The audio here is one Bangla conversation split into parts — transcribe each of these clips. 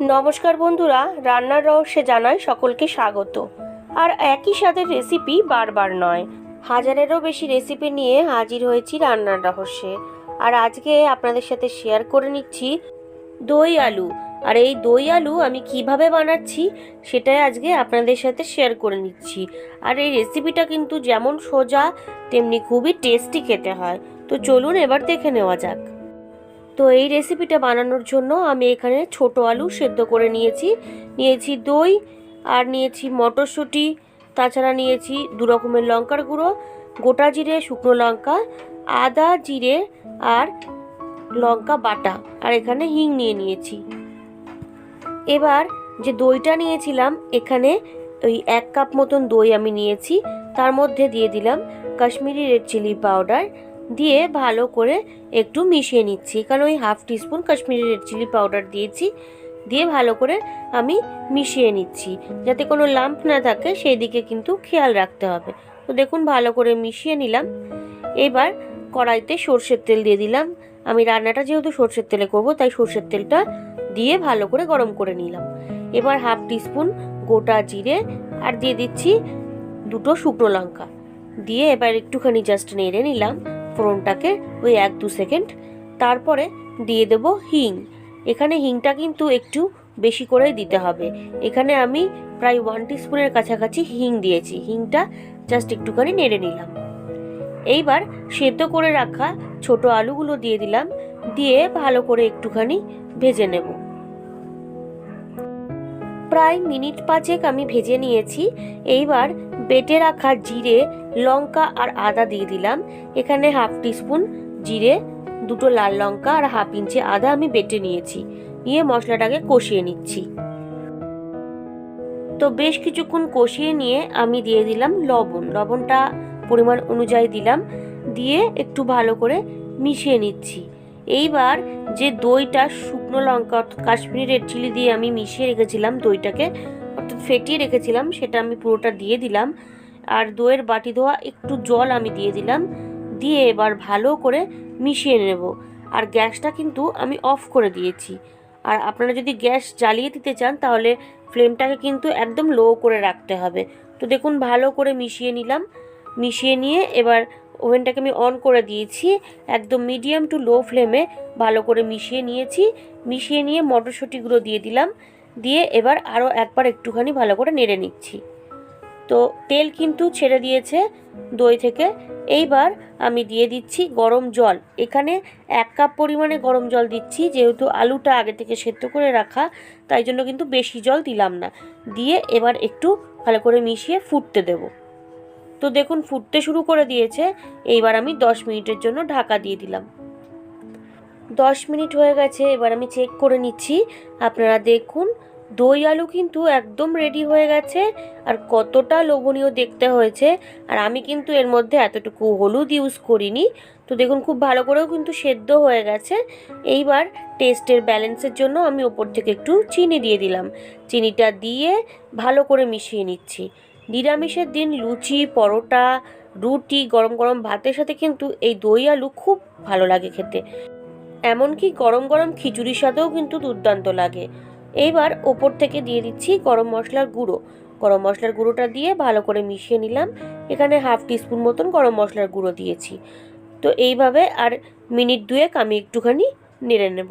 নমস্কার বন্ধুরা, রান্নার রহস্যে জানাই সকলকে স্বাগত। আর একই স্বাদের রেসিপি বারবার নয়, হাজারেরও বেশি রেসিপি নিয়ে হাজির হয়েছি রান্নার রহস্যে। আর আজকে আপনাদের সাথে শেয়ার করে নিচ্ছি দই আলু। আর এই দই আলু আমি কীভাবে বানাচ্ছি, সেটাই আজকে আপনাদের সাথে শেয়ার করে নিচ্ছি। আর এই রেসিপিটা কিন্তু যেমন সোজা, তেমনি খুবই টেস্টি খেতে হয়। তো চলুন এবার দেখে নেওয়া যাক। তো এই রেসিপিটা বানানোর জন্য আমি এখানে ছোট আলু সেদ্ধ করে নিয়েছি। নিয়েছি দই আর নিয়েছি মটরশুঁটি, তাছাড়া নিয়েছি দু রকমের লঙ্কার গুঁড়ো, গোটা জিরে, শুকনো লঙ্কা, আদা, জিরে আর লঙ্কা বাটা আর এখানে হিং নিয়ে নিয়েছি। এবার যে দইটা নিয়েছিলাম, এখানে ওই এক কাপ মতন দই আমি নিয়েছি। তার মধ্যে দিয়ে দিলাম কাশ্মীরি রেড চিলি পাউডার দিয়ে ভালো করে একটু মিশিয়ে নিচ্ছি। কারণ ওই half teaspoon Kashmiri red chilli powder দিয়েছি, দিয়ে ভালো করে আমি মিশিয়ে নিচ্ছি। যাতে কোনো লাম্প না থাকে, সেই দিকে কিন্তু খেয়াল রাখতে হবে। তো দেখুন, ভালো করে মিশিয়ে নিলাম। এবার কড়াইতে সর্ষের তেল দিয়ে দিলাম। আমি রান্নাটা যেহেতু সর্ষের তেলে করব, তাই সর্ষের তেলটা দিয়ে ভালো করে গরম করে নিলাম। এবার হাফ টিস্পুন গোটা জিরে আর দিয়ে দিচ্ছি দুটো শুকনো লঙ্কা। দিয়ে এবার একটুখানি জাস্ট নেড়ে নিলাম। ফোড়নটাকে ওই এক দু সেকেন্ড। তারপরে দিয়ে দেব হিং। এখানে হিংটা কিন্তু একটু বেশি করে দিতে হবে। এখানে আমি প্রায় ওয়ান স্পুনের কাছাকাছি হিং দিয়েছি। হিংটা জাস্ট একটুখানি নেড়ে নিলাম। এইবার সেদ্ধ করে রাখা ছোট আলুগুলো দিয়ে দিলাম। দিয়ে ভালো করে একটুখানি ভেজে নেব। প্রায় মিনিট পাঁচেক আমি ভেজে নিয়েছি। এইবার বেটে রাখা জিরে লঙ্কা আর আদা দিয়ে দিলাম। এখানে হাফ টিস্পুন জিরে, দুটো লাল লঙ্কা আর হাফ ইঞ্চি আদা আমি বেটে নিয়েছি। নিয়ে মশলাটাকে কষিয়ে নিচ্ছি। তো বেশ কিছুক্ষণ কষিয়ে নিয়ে আমি দিয়ে দিলাম লবণ। লবণটা পরিমাণ অনুযায়ী দিলাম। দিয়ে একটু ভালো করে মিশিয়ে নিচ্ছি। এইবার যে দইটা শুকনো লঙ্কা অর্থাৎ কাশ্মীরি রেড চিলি দিয়ে আমি মিশিয়ে রেখেছিলাম দইটাকে, অর্থাৎ ফেটিয়ে রেখেছিলাম, সেটা আমি পুরোটা দিয়ে দিলাম। আর দইয়ের বাটি ধোয়া একটু জল আমি দিয়ে দিলাম। দিয়ে এবার ভালো করে মিশিয়ে নেব। আর গ্যাসটা কিন্তু আমি অফ করে দিয়েছি। আর আপনারা যদি গ্যাস জ্বালিয়ে দিতে চান, তাহলে ফ্লেমটাকে কিন্তু একদম লো করে রাখতে হবে। তো দেখুন, ভালো করে মিশিয়ে নিলাম। মিশিয়ে নিয়ে এবার ওভেনটাকে আমি অন করে দিয়েছি। একদম মিডিয়াম টু লো ফ্লেমে ভালো করে মিশিয়ে নিয়েছি। মিশিয়ে নিয়ে মটরশুঁটিগুলো দিয়ে দিলাম। দিয়ে এবার আরও একবার একটুখানি ভালো করে নেড়ে নিচ্ছি। তো তেল কিন্তু ছেড়ে দিয়েছে দই থেকে। এইবার আমি দিয়ে দিচ্ছি গরম জল। এখানে এক কাপ পরিমাণে গরম জল দিচ্ছি, যেহেতু আলুটা আগে থেকে সেদ্ধ করে রাখা, তাই জন্য কিন্তু বেশি জল দিলাম না। দিয়ে এবার একটু ভালো করে মিশিয়ে ফুটতে দেবো। তো দেখুন, ফুটতে শুরু করে দিয়েছে। এইবার আমি দশ মিনিটের জন্য ঢাকা দিয়ে দিলাম। দশ মিনিট হয়ে গেছে, এবার আমি চেক করে নিচ্ছি। আপনারা দেখুন দই আলু কিন্তু একদম রেডি হয়ে গেছে, আর কতটা লোভনীয় দেখতে হয়েছে। আর আমি কিন্তু এর মধ্যে এতটুকু হলুদ ইউজ করিনি। তো দেখুন, খুব ভালো করেও কিন্তু সেদ্ধ হয়ে গেছে। এইবার টেস্টের ব্যালেন্সের জন্য আমি ওপর থেকে একটু চিনি দিয়ে দিলাম। চিনিটা দিয়ে ভালো করে মিশিয়ে নিচ্ছি। নিরামিষের দিন লুচি, পরোটা, রুটি, গরম গরম ভাতের সাথে কিন্তু এই দই আলু খুব ভালো লাগে খেতে। এমনকি গরম গরম খিচুড়ির সাথেও কিন্তু দুর্দান্ত লাগে। এইবার ওপর থেকে দিয়ে দিচ্ছি গরম মশলার গুঁড়ো। গরম মশলার গুঁড়োটা দিয়ে ভালো করে মিশিয়ে নিলাম। এখানে হাফ টিস্পুন মতন গরম মশলার গুঁড়ো দিয়েছি। তো এইভাবে আর মিনিট দুয়েক আমি একটুখানি নেড়ে নেব।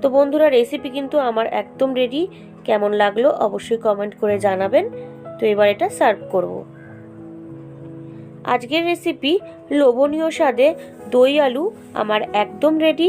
তো বন্ধুরা রেসিপি কিন্তু আমার একদম রেডি কেমন লাগল অবশ্যই কমেন্ট করে জানাবেন। তো এবার এটা সার্ভ করব। আজকের রেসিপি লোভনীয় স্বাদে দই আলু আমার একদম রেডি